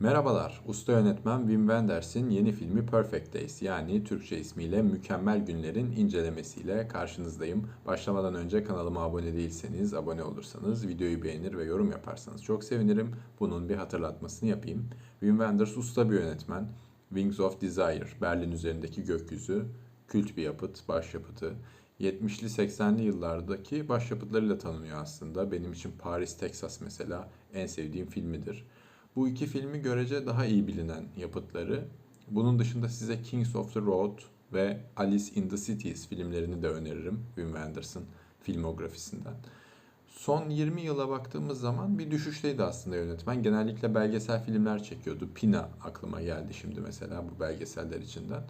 Merhabalar, usta yönetmen Wim Wenders'in yeni filmi Perfect Days yani Türkçe ismiyle Mükemmel Günler'in incelemesiyle karşınızdayım. Başlamadan önce kanalıma abone değilseniz, abone olursanız, videoyu beğenir ve yorum yaparsanız çok sevinirim. Bunun bir hatırlatmasını yapayım. Wim Wenders usta bir yönetmen. Wings of Desire, Berlin üzerindeki gökyüzü, kült bir yapıt, başyapıtı. 70'li 80'li yıllardaki başyapıtlarıyla tanınıyor aslında. Benim için Paris, Texas mesela en sevdiğim filmidir. Bu iki filmi görece daha iyi bilinen yapıtları. Bunun dışında size Kings of the Road ve Alice in the Cities filmlerini de öneririm Wim Wenders'ın filmografisinden. Son 20 yıla baktığımız zaman bir düşüşteydi aslında yönetmen. Genellikle belgesel filmler çekiyordu. Pina aklıma geldi şimdi mesela bu belgeseller içinden.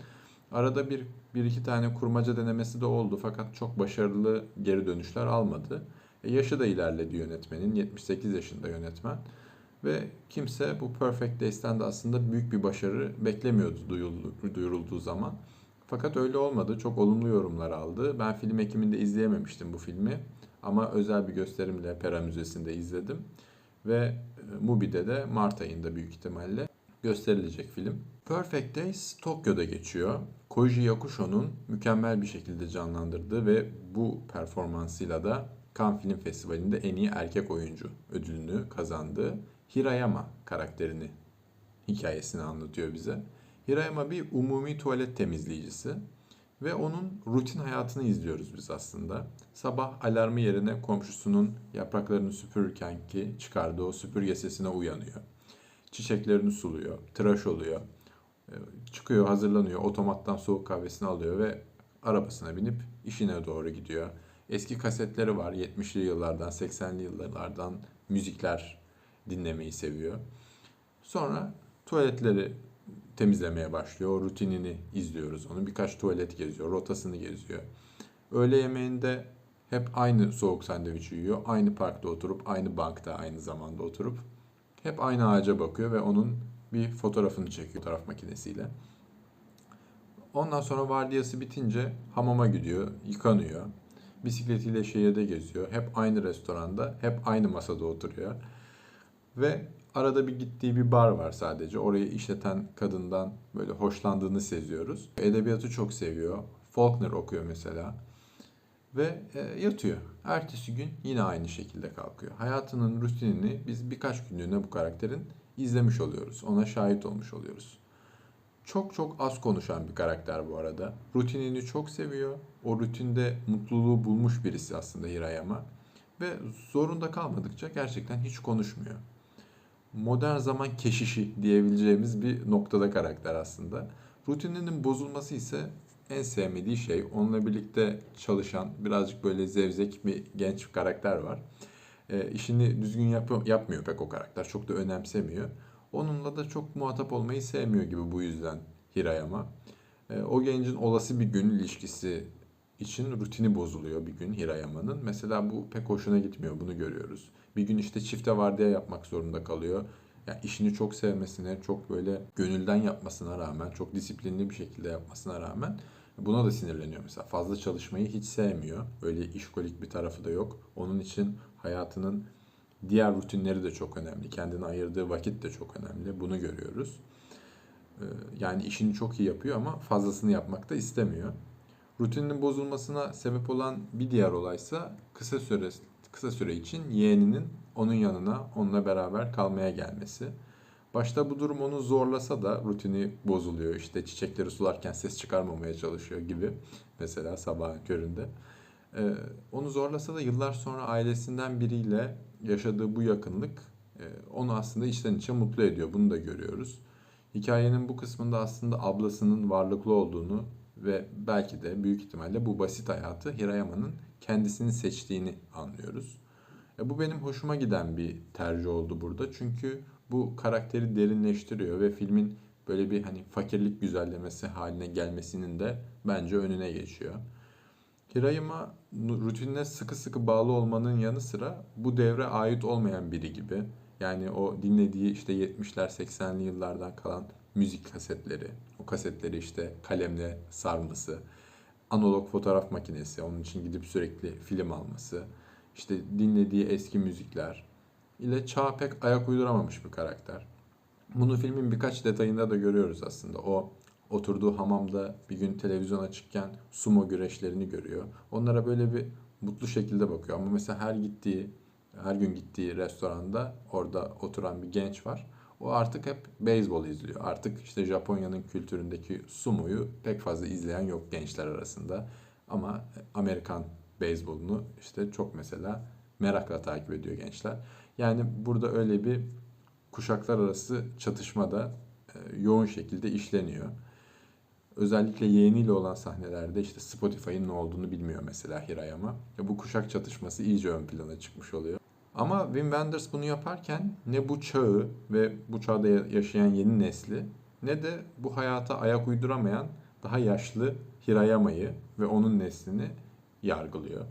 Arada bir, bir iki tane kurmaca denemesi de oldu fakat çok başarılı geri dönüşler almadı. E, yaşı da ilerledi yönetmenin. 78 yaşında yönetmen. Ve kimse bu Perfect Days'ten de aslında büyük bir başarı beklemiyordu duyuldu, duyurulduğu zaman. Fakat öyle olmadı. Çok olumlu yorumlar aldı. Ben film ekiminde izleyememiştim bu filmi. Ama özel bir gösterimle Pera Müzesi'nde izledim. Ve e, Mubi'de de Mart ayında büyük ihtimalle gösterilecek film. Perfect Days Tokyo'da geçiyor. Koji Yakusho'nun mükemmel bir şekilde canlandırdığı ve bu performansıyla da Cannes Film Festivali'nde en iyi erkek oyuncu ödülünü kazandığı Hirayama karakterini, hikayesini anlatıyor bize. Hirayama bir umumi tuvalet temizleyicisi ve onun rutin hayatını izliyoruz biz aslında. Sabah alarmı yerine komşusunun yapraklarını süpürürken ki çıkardığı o süpürge sesine uyanıyor. Çiçeklerini suluyor, tıraş oluyor, e, çıkıyor, hazırlanıyor, otomattan soğuk kahvesini alıyor ve arabasına binip işine doğru gidiyor. Eski kasetleri var 70'li yıllardan, 80'li yıllardan müzikler dinlemeyi seviyor. Sonra tuvaletleri temizlemeye başlıyor. O rutinini izliyoruz. Onu birkaç tuvalet geziyor, rotasını geziyor. Öğle yemeğinde hep aynı soğuk sandviç yiyor. Aynı parkta oturup, aynı bankta aynı zamanda oturup hep aynı ağaca bakıyor ve onun bir fotoğrafını çekiyor fotoğraf makinesiyle. Ondan sonra vardiyası bitince hamama gidiyor, yıkanıyor. Bisikletiyle şehirde geziyor. Hep aynı restoranda, hep aynı masada oturuyor. Ve arada bir gittiği bir bar var sadece. Orayı işleten kadından böyle hoşlandığını seziyoruz. Edebiyatı çok seviyor. Faulkner okuyor mesela. Ve e, yatıyor. Ertesi gün yine aynı şekilde kalkıyor. Hayatının rutinini biz birkaç günlüğüne bu karakterin izlemiş oluyoruz. Ona şahit olmuş oluyoruz. Çok çok az konuşan bir karakter bu arada. Rutinini çok seviyor. O rutinde mutluluğu bulmuş birisi aslında Hirayama. Ve zorunda kalmadıkça gerçekten hiç konuşmuyor modern zaman keşişi diyebileceğimiz bir noktada karakter aslında. Rutininin bozulması ise en sevmediği şey. Onunla birlikte çalışan birazcık böyle zevzek bir genç bir karakter var. E, işini düzgün yap yapmıyor pek o karakter. Çok da önemsemiyor. Onunla da çok muhatap olmayı sevmiyor gibi bu yüzden Hirayama. E, o gencin olası bir gün ilişkisi için rutini bozuluyor bir gün Hirayama'nın. Mesela bu pek hoşuna gitmiyor. Bunu görüyoruz. Bir gün işte çifte vardiya yapmak zorunda kalıyor. Yani işini çok sevmesine, çok böyle gönülden yapmasına rağmen, çok disiplinli bir şekilde yapmasına rağmen buna da sinirleniyor mesela. Fazla çalışmayı hiç sevmiyor. Öyle işkolik bir tarafı da yok. Onun için hayatının diğer rutinleri de çok önemli. Kendine ayırdığı vakit de çok önemli. Bunu görüyoruz. Ee, yani işini çok iyi yapıyor ama fazlasını yapmak da istemiyor. Rutininin bozulmasına sebep olan bir diğer olaysa kısa süre kısa süre için yeğeninin onun yanına onunla beraber kalmaya gelmesi. Başta bu durum onu zorlasa da rutini bozuluyor. İşte çiçekleri sularken ses çıkarmamaya çalışıyor gibi. Mesela sabahın köründe. Ee, onu zorlasa da yıllar sonra ailesinden biriyle yaşadığı bu yakınlık e, onu aslında içten içe mutlu ediyor. Bunu da görüyoruz. Hikayenin bu kısmında aslında ablasının varlıklı olduğunu ve belki de büyük ihtimalle bu basit hayatı Hirayama'nın kendisini seçtiğini anlıyoruz. E bu benim hoşuma giden bir tercih oldu burada. Çünkü bu karakteri derinleştiriyor ve filmin böyle bir hani fakirlik güzellemesi haline gelmesinin de bence önüne geçiyor. Hirayama rutinine sıkı sıkı bağlı olmanın yanı sıra bu devre ait olmayan biri gibi. Yani o dinlediği işte 70'ler 80'li yıllardan kalan müzik kasetleri, o kasetleri işte kalemle sarması, analog fotoğraf makinesi, onun için gidip sürekli film alması, işte dinlediği eski müzikler ile çağa pek ayak uyduramamış bir karakter. Bunu filmin birkaç detayında da görüyoruz aslında. O oturduğu hamamda bir gün televizyon açıkken sumo güreşlerini görüyor. Onlara böyle bir mutlu şekilde bakıyor. Ama mesela her gittiği, her gün gittiği restoranda orada oturan bir genç var. O artık hep beyzbol izliyor. Artık işte Japonya'nın kültüründeki sumoyu pek fazla izleyen yok gençler arasında. Ama Amerikan beyzbolunu işte çok mesela merakla takip ediyor gençler. Yani burada öyle bir kuşaklar arası çatışma da e, yoğun şekilde işleniyor. Özellikle yeğeniyle olan sahnelerde işte Spotify'ın ne olduğunu bilmiyor mesela Hirayama. E, bu kuşak çatışması iyice ön plana çıkmış oluyor. Ama Wim Wenders bunu yaparken ne bu çağı ve bu çağda yaşayan yeni nesli ne de bu hayata ayak uyduramayan daha yaşlı Hirayama'yı ve onun neslini yargılıyor.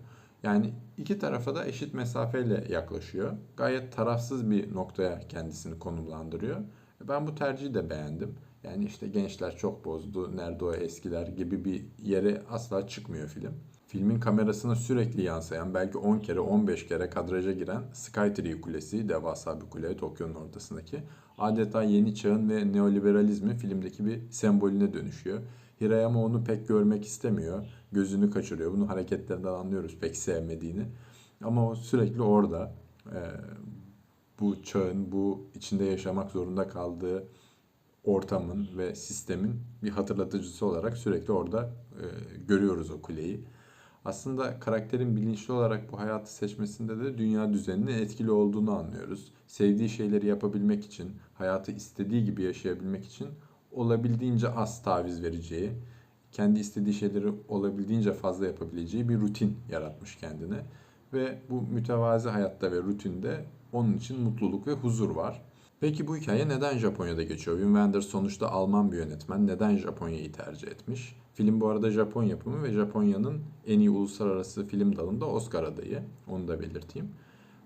Yani iki tarafa da eşit mesafeyle yaklaşıyor. Gayet tarafsız bir noktaya kendisini konumlandırıyor. Ben bu tercihi de beğendim. Yani işte gençler çok bozdu, nerede o eskiler gibi bir yere asla çıkmıyor film. Filmin kamerasına sürekli yansıyan, belki 10 kere 15 kere kadraja giren Skytree Kulesi, devasa bir kule Tokyo'nun ortasındaki, adeta yeni çağın ve neoliberalizmin filmdeki bir sembolüne dönüşüyor. Hirayama onu pek görmek istemiyor. Gözünü kaçırıyor. Bunu hareketlerinden anlıyoruz pek sevmediğini. Ama o sürekli orada. Ee, bu çağın, bu içinde yaşamak zorunda kaldığı ortamın ve sistemin bir hatırlatıcısı olarak sürekli orada e, görüyoruz o kuleyi. Aslında karakterin bilinçli olarak bu hayatı seçmesinde de dünya düzeninin etkili olduğunu anlıyoruz. Sevdiği şeyleri yapabilmek için, hayatı istediği gibi yaşayabilmek için olabildiğince az taviz vereceği, kendi istediği şeyleri olabildiğince fazla yapabileceği bir rutin yaratmış kendine. Ve bu mütevazi hayatta ve rutinde onun için mutluluk ve huzur var. Peki bu hikaye neden Japonya'da geçiyor? Wim Wenders sonuçta Alman bir yönetmen. Neden Japonya'yı tercih etmiş? Film bu arada Japon yapımı ve Japonya'nın en iyi uluslararası film dalında Oscar adayı. Onu da belirteyim.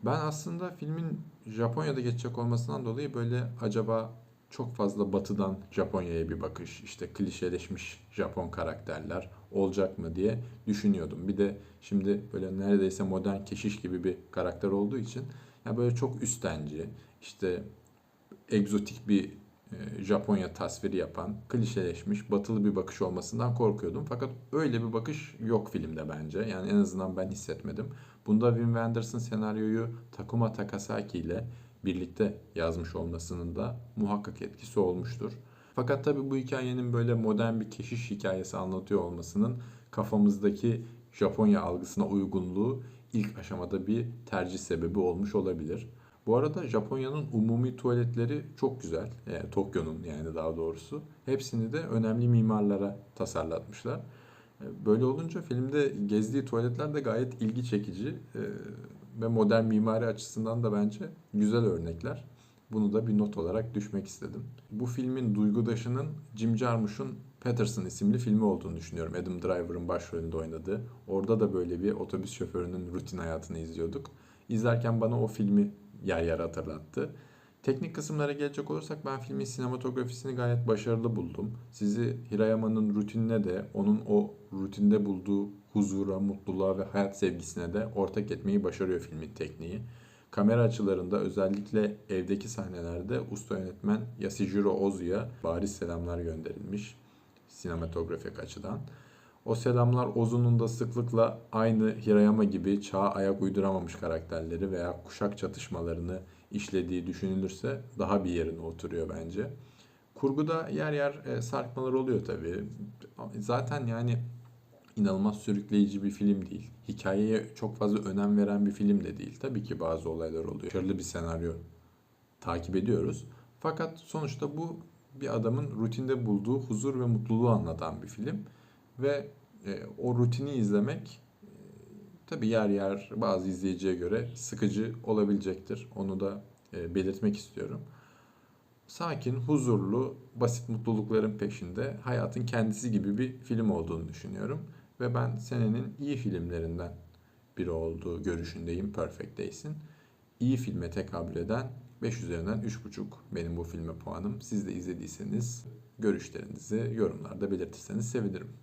Ben aslında filmin Japonya'da geçecek olmasından dolayı böyle acaba çok fazla batıdan Japonya'ya bir bakış, işte klişeleşmiş Japon karakterler olacak mı diye düşünüyordum. Bir de şimdi böyle neredeyse modern keşiş gibi bir karakter olduğu için ya böyle çok üstenci, işte egzotik bir e, Japonya tasviri yapan, klişeleşmiş, batılı bir bakış olmasından korkuyordum. Fakat öyle bir bakış yok filmde bence. Yani en azından ben hissetmedim. Bunda Wim Wenders'ın senaryoyu Takuma Takasaki ile birlikte yazmış olmasının da muhakkak etkisi olmuştur. Fakat tabii bu hikayenin böyle modern bir keşiş hikayesi anlatıyor olmasının kafamızdaki Japonya algısına uygunluğu ilk aşamada bir tercih sebebi olmuş olabilir. Bu arada Japonya'nın umumi tuvaletleri çok güzel. Yani Tokyo'nun yani daha doğrusu. Hepsini de önemli mimarlara tasarlatmışlar. Böyle olunca filmde gezdiği tuvaletler de gayet ilgi çekici e, ve modern mimari açısından da bence güzel örnekler. Bunu da bir not olarak düşmek istedim. Bu filmin duygudaşının Jim Jarmusch'un Patterson isimli filmi olduğunu düşünüyorum. Adam Driver'ın başrolünde oynadığı. Orada da böyle bir otobüs şoförünün rutin hayatını izliyorduk. İzlerken bana o filmi yer yer hatırlattı. Teknik kısımlara gelecek olursak ben filmin sinematografisini gayet başarılı buldum. Sizi Hirayama'nın rutinine de onun o rutinde bulduğu huzura, mutluluğa ve hayat sevgisine de ortak etmeyi başarıyor filmin tekniği. Kamera açılarında özellikle evdeki sahnelerde usta yönetmen Yasujiro Ozu'ya bariz selamlar gönderilmiş sinematografik açıdan. O selamlar Ozu'nun da sıklıkla aynı Hirayama gibi çağa ayak uyduramamış karakterleri veya kuşak çatışmalarını işlediği düşünülürse daha bir yerine oturuyor bence. Kurguda yer yer e, sarkmalar oluyor tabii. Zaten yani inanılmaz sürükleyici bir film değil. Hikayeye çok fazla önem veren bir film de değil. Tabii ki bazı olaylar oluyor. Başarılı bir senaryo takip ediyoruz. Fakat sonuçta bu bir adamın rutinde bulduğu huzur ve mutluluğu anlatan bir film. Ve e, o rutini izlemek e, tabii yer yer bazı izleyiciye göre sıkıcı olabilecektir. Onu da e, belirtmek istiyorum. Sakin, huzurlu, basit mutlulukların peşinde hayatın kendisi gibi bir film olduğunu düşünüyorum. Ve ben senenin iyi filmlerinden biri olduğu görüşündeyim Perfect Days'in. İyi filme tekabül eden 5 üzerinden 3.5 benim bu filme puanım. Siz de izlediyseniz görüşlerinizi yorumlarda belirtirseniz sevinirim.